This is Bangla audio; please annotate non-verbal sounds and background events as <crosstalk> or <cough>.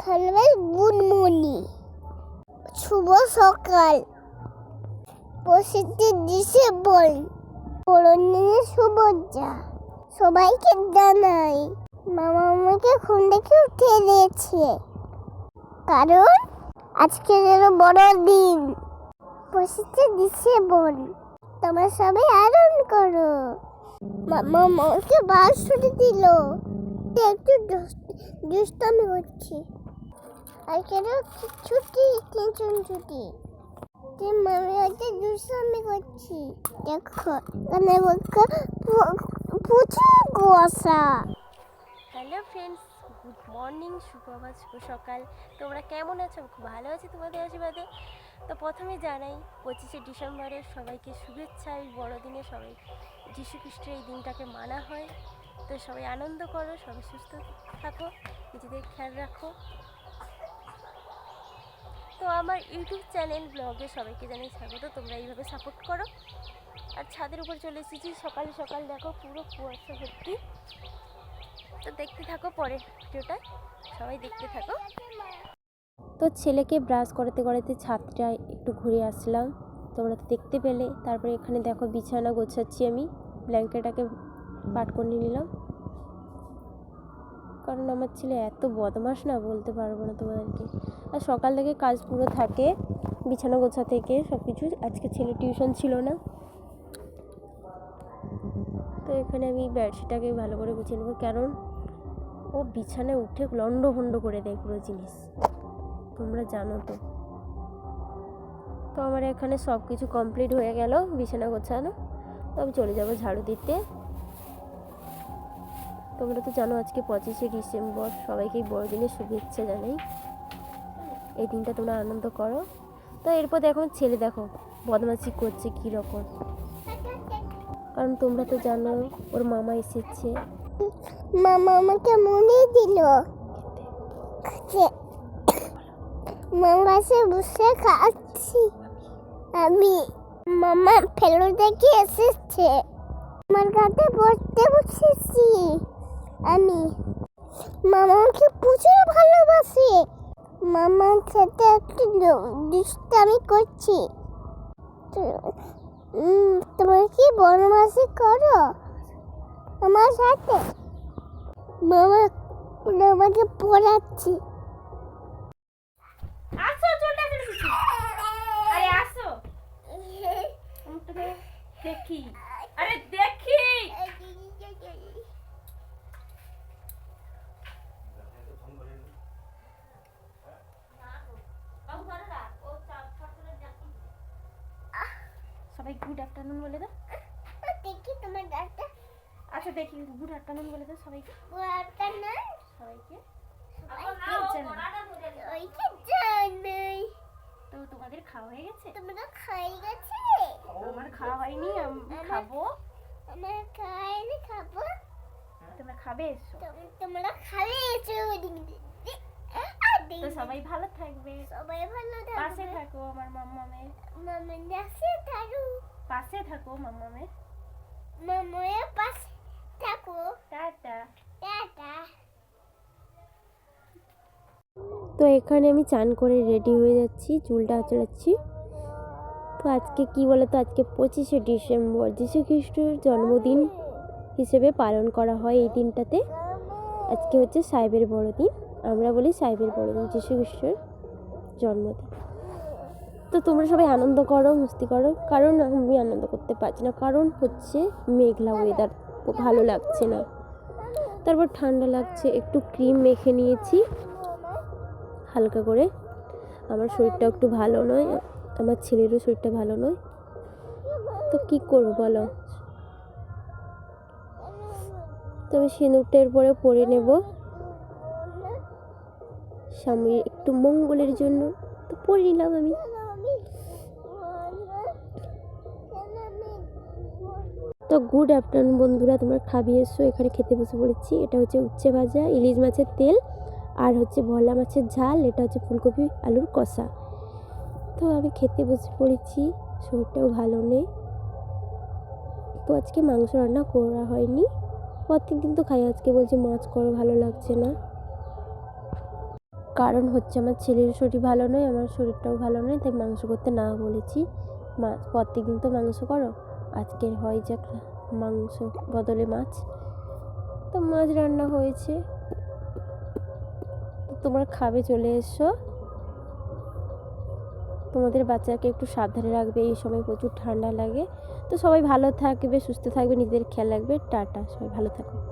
খেলবে বুনমুনি শুভ সকাল। পঁচিশে ডিসেম্বর বড়দিনে শুভেচ্ছা সবাইকে জানাই, মামা আমাকে ঘুম থেকে উঠিয়ে দিয়েছে। কারণ আজকে যেন বড় দিন পঁচিশে ডিসেম্বর তোমরা সবাই আনন্দ করো। মামা আমাকে বাস ছুটি দিল একটু দুষ্টামি করছি। কেন ছুটি টেনশন ছুটি। মামি হচ্ছে দুষ্টামি করছি। দেখো পু- প্রচুর কুয়াশা হ্যালো ফ্রেন্ডস গুড মর্নিং সুপ্রভাত শুভ সকাল। তোমরা কেমন আছো? খুব ভালো আছি তোমাদের আশীর্বাদে। তো প্রথমে জানাই, পঁচিশে ডিসেম্বরের সবাইকে শুভেচ্ছা। এই বড়দিনে সবাই যীশু খ্রিস্টের এই দিনটাকে মানা হয়। তো সবাই আনন্দ করো, সবাই সুস্থ থাকো, নিজেদের খেয়াল রাখো। আমার ইউটিউব চ্যানেল ব্লগে সবাইকে জানাই স্বাগত, তোমরা এইভাবে সাপোর্ট করো। আর ছাদের উপর চলে এসেছি, সকাল সকাল দেখো পুরো কুয়াশা ভর্তি। তো দেখতে থাকো পরের ভিডিওটা, সবাই দেখতে থাকো। তো ছেলেকে ব্রাশ করাতে করাতে ছাদটা একটু ঘুরে আসলাম। তোমরা তো দেখতে পেলে, তারপরে এখানে দেখো বিছানা গোছাচ্ছি আমি ব্ল্যাঙ্কেটাকে পাট করে নিলাম। কারণ আমার ছেলে এত বদমাস না বলতে পারব না তোমাদেরকে। আর সকাল থেকে কাজ পুরো থাকে, বিছানা গোছা থেকে সব কিছু আজকে ছেলে টিউশন ছিল না। তো এখানে আমি বেডশিটটাকে ভালো করে গুছিয়ে নেব। কারণ ও বিছানায় উঠে লন্ড ভন্ড করে দেয় পুরো জিনিস। তোমরা জানো তো। তো আমার এখানে সব কিছু কমপ্লিট হয়ে গেল, বিছানা গোছানো। তো আমি চলে যাব ঝাড়ু দিতে। তোমরা তো জানো আজকে পঁচিশে ডিসেম্বর, সবাইকেই বড়দিনের শুভেচ্ছা জানাই। এই দিনটা তোমরা আনন্দ করো। তো এরপর দেখো ছেলে দেখো, বদমাশি করছে কী রকম কারণ তোমরা তো জানো, ওর মামা এসেছে। মামা আমাকে মনে দিল। মামার কাছে বসে খাচ্ছি। আমি মামা ফেলো দেখে এসেছে? আমার কাছে আমি। মামা আমাকে প্রচুর ভালোবাসে। মামার সাথে একটু দুষ্টামি করছি। তোমার কি বনবাসী করো? আমার সাথে। মামা আমাকে পড়াচ্ছি। আমি <laughs> দেখি। আরে দেখি সবাই গুড আফটারনুন বলে দাও। দেখি তোমার ডাক্তার আচ্ছা দেখি গুড আফটারনুন বলে দাও সবাইকে। পুরাটা না সবাইকে। তো তোমাদের খাওয়া হয়ে গেছে? তোমরা খাই গেছে? আমার খাওয়া হয়নি খাব। আমার খাইনি খাব। তোমরা খাবে এসো। তোম- তোমরা খাবে এসে তো সবাই ভালো থাকবে। সবাই ভালো থাকবে। পাশে থাকো আমার মাম্মামের মামা পাশে থাকো। পাশে থাকো মাম্মামের মামার পাশে থাকো। টাটা। টাটা। তো এখানে আমি চান করে রেডি হয়ে যাচ্ছি চুলটা আঁচড়াচ্ছি। তো আজকে কি বলে তো আজকে পঁচিশে ডিসেম্বর যীশু খ্রিস্টের জন্মদিন হিসেবে পালন করা হয় এই দিনটাতে। আজকে হচ্ছে সাহেবের বড়দিন আমরা বলি সাহেবের বড়দিন যীশু খ্রিস্টের জন্মদিন। তো তোমরা সবাই আনন্দ করো, মস্তি করো। কারণ আমি আনন্দ করতে পারছি না। কারণ হচ্ছে মেঘলা ওয়েদার ভালো লাগছে না। তারপর ঠান্ডা লাগছে, একটু ক্রিম মেখে নিয়েছি। হালকা করে। আমার শরীরটা একটু ভালো নয়, আমার ছেলেরও শরীরটা ভালো নয়। তো কি করব বলো? তো আমি সিঁদুরটার পরে পরে নেব। স্বামীর একটু মঙ্গলের জন্য। তো পরে নিলাম আমি। তো গুড আফটারনুন বন্ধুরা, তোমরা খাবি এসো, এখানে খেতে বসে পড়েছি। এটা হচ্ছে উচ্ছে ভাজা, ইলিশ মাছের তেল, আর হচ্ছে ভোলা মাছের ঝাল, এটা হচ্ছে ফুলকপি আলুর কষা। তো আমি খেতে বসে পড়েছি, শরীরটাও ভালো নেই। তো আজকে মাংস রান্না করা হয়নি। প্রত্যেক দিন তো খাই, আজকে বলছে মাছ করো ভালো লাগছে না। কারণ হচ্ছে আমার ছেলের শরীর ভালো নয়, আমার শরীরটাও ভালো নয়, তাই মাংস করতে না বলেছি। মা প্রত্যেক দিন তো মাংস করো, আজকে হয় যাক মাংস বদলে মাছ। তো মাছ রান্না হয়েছে। তোমরা খাবে, চলে এসো। তোমাদের বাচ্চাকে একটু সাবধানে রাখবে, এই সময় প্রচুর ঠান্ডা লাগে। তো সবাই ভালো থাকবে, সুস্থ থাকবে, নিজেদের খেয়াল রাখবে। টাটা, সবাই ভালো থাকো।